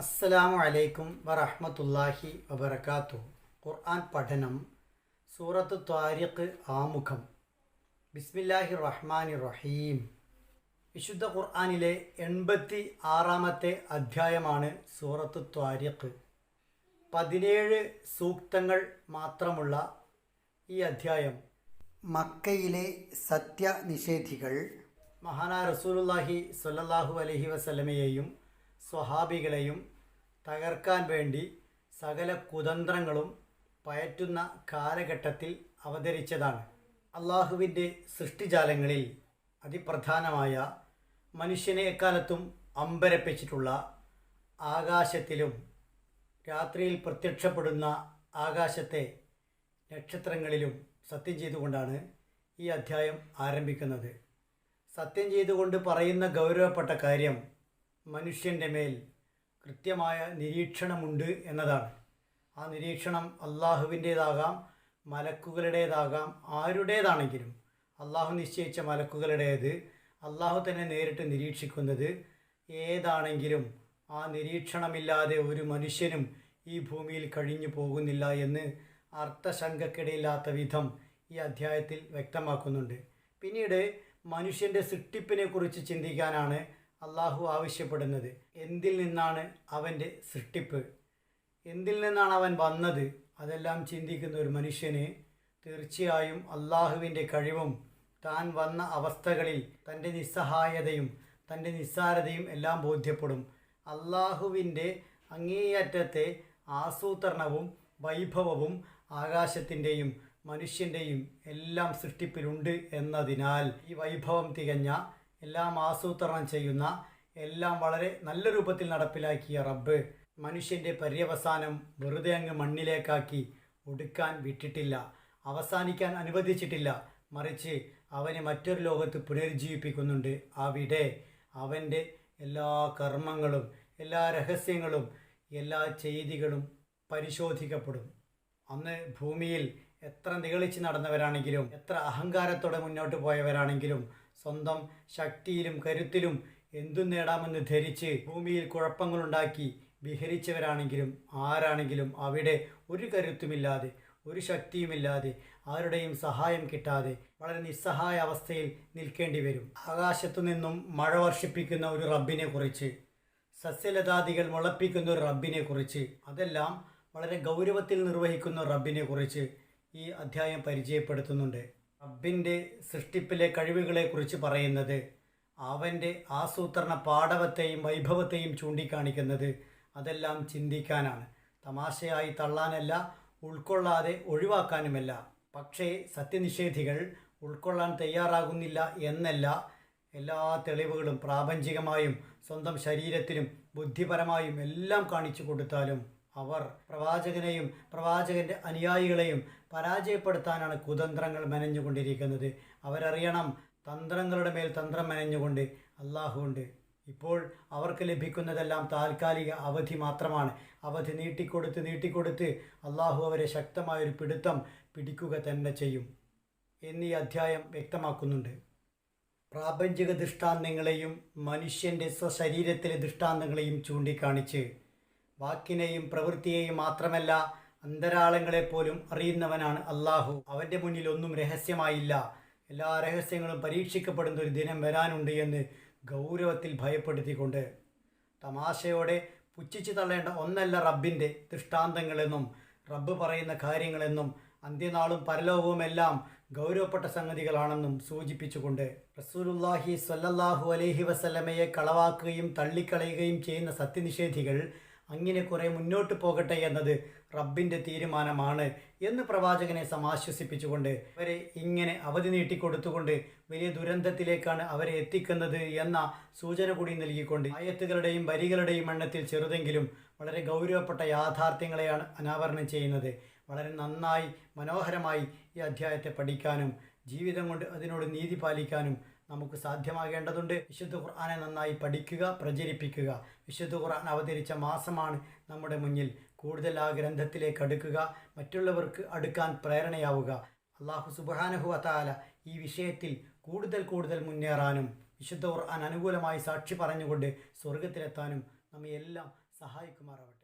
അസ്സലാമു അലൈക്കും വറഹ്മത്തുള്ളാഹി വബർക്കാത്തു ഖുർആൻ പഠനം സൂറത്ത് ത്വാരിഖ് ആമുഖം. ബിസ്മില്ലാഹി റഹ്മാനി റഹീം വിശുദ്ധ ഖുർആനിലെ എൺപത്തി ആറാമത്തെ അധ്യായമാണ് സൂറത്ത് ത്വാരിഖ്. പതിനേഴ് സൂക്തങ്ങൾ മാത്രമുള്ള ഈ അധ്യായം. മക്കയിലെ സത്യനിഷേധികൾ മഹാനായ റസൂലുള്ളാഹി സ്വല്ലല്ലാഹു അലൈഹി വസല്ലമയെയും സ്വഹാബികളെയും തകർക്കാൻ വേണ്ടി സകല കുതന്ത്രങ്ങളും പയറ്റുന്ന കാലഘട്ടത്തിൽ അവതരിച്ചതാണ്. അള്ളാഹുവിന്റെ സൃഷ്ടിജാലങ്ങളിൽ അതിപ്രധാനമായ മനുഷ്യനെ എക്കാലത്തും അമ്പരപ്പിച്ചിട്ടുള്ള ആകാശത്തിലും രാത്രിയിൽ പ്രത്യക്ഷപ്പെടുന്ന ആകാശത്തെ നക്ഷത്രങ്ങളിലും സത്യം ചെയ്തുകൊണ്ടാണ് ഈ അധ്യായം ആരംഭിക്കുന്നത്. സത്യം ചെയ്തുകൊണ്ട് പറയുന്ന ഗൗരവപ്പെട്ട കാര്യം മനുഷ്യന്റെ മേൽ കൃത്യമായ നിരീക്ഷണമുണ്ട് എന്നതാണ്. ആ നിരീക്ഷണം അള്ളാഹുവിന്റേതാകാം മലക്കുകളുടേതാകാം ആരുടേതാണെങ്കിലും. അള്ളാഹു നിശ്ചയിച്ച മലക്കുകളുടേത് അള്ളാഹു തന്നെ നേരിട്ട് നിരീക്ഷിക്കുന്നത് ഏതാണെങ്കിലും ആ നിരീക്ഷണമില്ലാതെ ഒരു മനുഷ്യനും ഈ ഭൂമിയിൽ കഴിഞ്ഞു പോകുന്നില്ല എന്ന് അർത്ഥശങ്കക്കിടയില്ലാത്ത വിധം ഈ അധ്യായത്തിൽ വ്യക്തമാക്കുന്നുണ്ട്. പിന്നീട് മനുഷ്യന്റെ സൃഷ്ടിപ്പിനെക്കുറിച്ച് ചിന്തിക്കാനാണ് അള്ളാഹു ആവശ്യപ്പെടുന്നത്. എന്തിൽ നിന്നാണ് അവന്റെ സൃഷ്ടിപ്പ്? എന്തിൽ നിന്നാണ് അവൻ വന്നത്? അതെല്ലാം ചിന്തിക്കുന്ന ഒരു മനുഷ്യന് തീർച്ചയായും അള്ളാഹുവിന്റെ കഴിവും താൻ വന്ന അവസ്ഥകളിൽ തന്റെ നിസ്സഹായതയും തന്റെ നിസ്സാരതയും എല്ലാം ബോധ്യപ്പെടും. അള്ളാഹുവിന്റെ അങ്ങേയറ്റത്തെ ആസൂത്രണവും വൈഭവവും ആകാശത്തിന്റെയും മനുഷ്യന്റെയും എല്ലാം സൃഷ്ടിപ്പിലുണ്ട് എന്നതിനാൽ ഈ വൈഭവം തികഞ്ഞ എല്ലാം ആസൂത്രണം ചെയ്യുന്ന എല്ലാം വളരെ നല്ല രൂപത്തിൽ നടപ്പിലാക്കിയ റബ്ബ് മനുഷ്യന്റെ പര്യവസാനം വെറുതെ അങ്ങ് മണ്ണിലേക്കാക്കി ഒടുക്കാൻ വിട്ടിട്ടില്ല അവസാനിക്കാൻ അനുവദിച്ചിട്ടില്ല. മറിച്ച് അവനെ മറ്റൊരു ലോകത്ത് പുനരുജ്ജീവിപ്പിക്കുന്നുണ്ട്. അവിടെ അവന്റെ എല്ലാ കർമ്മങ്ങളും എല്ലാ രഹസ്യങ്ങളും എല്ലാ ചെയ്തികളും പരിശോധിക്കപ്പെടും. അന്ന് ഭൂമിയിൽ എത്ര നികളിച്ച് നടന്നവരാണെങ്കിലും എത്ര അഹങ്കാരത്തോടെ മുന്നോട്ട് പോയവരാണെങ്കിലും സ്വന്തം ശക്തിയിലും കരുത്തിലും എന്തും നേടാമെന്ന് ധരിച്ച് ഭൂമിയിൽ കുഴപ്പങ്ങളുണ്ടാക്കി വിഹരിച്ചവരാണെങ്കിലും ആരാണെങ്കിലും അവിടെ ഒരു കരുത്തുമില്ലാതെ ഒരു ശക്തിയുമില്ലാതെ ആരുടെയും സഹായം കിട്ടാതെ വളരെ നിസ്സഹായ അവസ്ഥയിൽ നിൽക്കേണ്ടി വരും. ആകാശത്തു നിന്നും മഴ വർഷിപ്പിക്കുന്ന ഒരു റബ്ബിനെ കുറിച്ച് സസ്യലതാദികൾ മുളപ്പിക്കുന്ന ഒരു റബ്ബിനെ കുറിച്ച് അതെല്ലാം വളരെ ഗൗരവത്തിൽ നിർവഹിക്കുന്ന റബ്ബിനെ കുറിച്ച് ഈ അധ്യായം പരിചയപ്പെടുത്തുന്നുണ്ട്. റബ്ബിന്റെ സൃഷ്ടിപ്പിലെ കഴിവുകളെക്കുറിച്ച് പറയുന്നത് അവന്റെ ആസൂത്രണ പാടവത്തെയും വൈഭവത്തെയും ചൂണ്ടിക്കാണിക്കുന്നത് അതെല്ലാം ചിന്തിക്കാനാണ്. തമാശയായി തള്ളാനല്ല ഉൾക്കൊള്ളാതെ ഒഴിവാക്കാനുമല്ല. പക്ഷേ സത്യനിഷേധികൾ ഉൾക്കൊള്ളാൻ തയ്യാറാകുന്നില്ല എന്നല്ല എല്ലാ തെളിവുകളും പ്രാപഞ്ചികമായും സ്വന്തം ശരീരത്തിലും ബുദ്ധിപരമായും എല്ലാം കാണിച്ചു കൊടുത്താലും അവർ പ്രവാചകനെയും പ്രവാചകന്റെ അനുയായികളെയും പരാജയപ്പെടുത്താനാണ് കുതന്ത്രങ്ങൾ മെനഞ്ഞുകൊണ്ടിരിക്കുന്നത്. അവരറിയണം തന്ത്രങ്ങളുടെ മേൽ തന്ത്രം മെനഞ്ഞുകൊണ്ട് അള്ളാഹുണ്ട് ഇപ്പോൾ അവർക്ക് ലഭിക്കുന്നതെല്ലാം താൽക്കാലിക അവധി മാത്രമാണ്. അവധി നീട്ടിക്കൊടുത്ത് നീട്ടിക്കൊടുത്ത് അള്ളാഹു അവരെ ശക്തമായൊരു പിടുത്തം പിടിക്കുക തന്നെ ചെയ്യും എന്നീ അധ്യായം വ്യക്തമാക്കുന്നുണ്ട്. പ്രാപഞ്ചിക ദൃഷ്ടാന്തങ്ങളെയും മനുഷ്യന്റെ സ്വശരീരത്തിലെ ദൃഷ്ടാന്തങ്ങളെയും ചൂണ്ടിക്കാണിച്ച് വാക്കിനെയും പ്രവൃത്തിയെയും മാത്രമല്ല അന്തരാളങ്ങളെപ്പോലും അറിയുന്നവനാണ് അള്ളാഹു അവന്റെ മുന്നിൽ ഒന്നും രഹസ്യമായില്ല. എല്ലാ രഹസ്യങ്ങളും പരീക്ഷിക്കപ്പെടുന്ന ഒരു ദിനം വരാനുണ്ട് എന്ന് ഗൗരവത്തിൽ ഭയപ്പെടുത്തിക്കൊണ്ട്. തമാശയോടെ പുച്ഛിച്ചു തള്ളേണ്ട ഒന്നല്ല റബ്ബിന്റെ ദൃഷ്ടാന്തങ്ങളെന്നും റബ്ബ് പറയുന്ന കാര്യങ്ങളെന്നും അന്ത്യനാളും പരലോകവുമെല്ലാം ഗൗരവപ്പെട്ട സംഗതികളാണെന്നും സൂചിപ്പിച്ചുകൊണ്ട് റസൂലുല്ലാഹി സ്വല്ലല്ലാഹു അലൈഹി വസല്ലമയെ കളവാക്കുകയും തള്ളിക്കളയുകയും ചെയ്യുന്ന സത്യനിഷേധികൾ അങ്ങനെ കുറെ മുന്നോട്ട് പോകട്ടെ എന്നത് റബ്ബിന്റെ തീരുമാനമാണ് എന്ന് പ്രവാചകനെ സമാശ്വസിപ്പിച്ചുകൊണ്ട് അവരെ ഇങ്ങനെ അവധി നീട്ടിക്കൊടുത്തുകൊണ്ട് വലിയ ദുരന്തത്തിലേക്കാണ് അവരെ എത്തിക്കുന്നത് എന്ന സൂചന കൂടി നൽകിക്കൊണ്ട് ആയത്തുകളുടെയും വരികളുടെയും എണ്ണത്തിൽ ചെറുതെങ്കിലും വളരെ ഗൗരവപ്പെട്ട യാഥാർത്ഥ്യങ്ങളെയാണ് അനാവരണം ചെയ്യുന്നത്. വളരെ നന്നായി മനോഹരമായി ഈ അധ്യായത്തെ പഠിക്കാനും ജീവിതം കൊണ്ട് അതിനോട് നീതി പാലിക്കാനും നമുക്ക് സാധ്യമാകേണ്ടതുണ്ട്. വിശുദ്ധ ഖുർആാനെ നന്നായി പഠിക്കുക പ്രചരിപ്പിക്കുക. വിശുദ്ധ ഖുർആൻ അവതരിച്ച മാസമാണ് നമ്മുടെ മുന്നിൽ. കൂടുതൽ ആ ഗ്രന്ഥത്തിലേക്ക് അടുക്കുക മറ്റുള്ളവർക്ക് അടുക്കാൻ പ്രേരണയാവുക. അള്ളാഹു സുബാനഹു അതാല ഈ വിഷയത്തിൽ കൂടുതൽ കൂടുതൽ മുന്നേറാനും വിശുദ്ധ ഖുർആൻ അനുകൂലമായി സാക്ഷി പറഞ്ഞുകൊണ്ട് സ്വർഗത്തിലെത്താനും നമ്മെ എല്ലാം സഹായിക്കുമാറാവട്ടെ.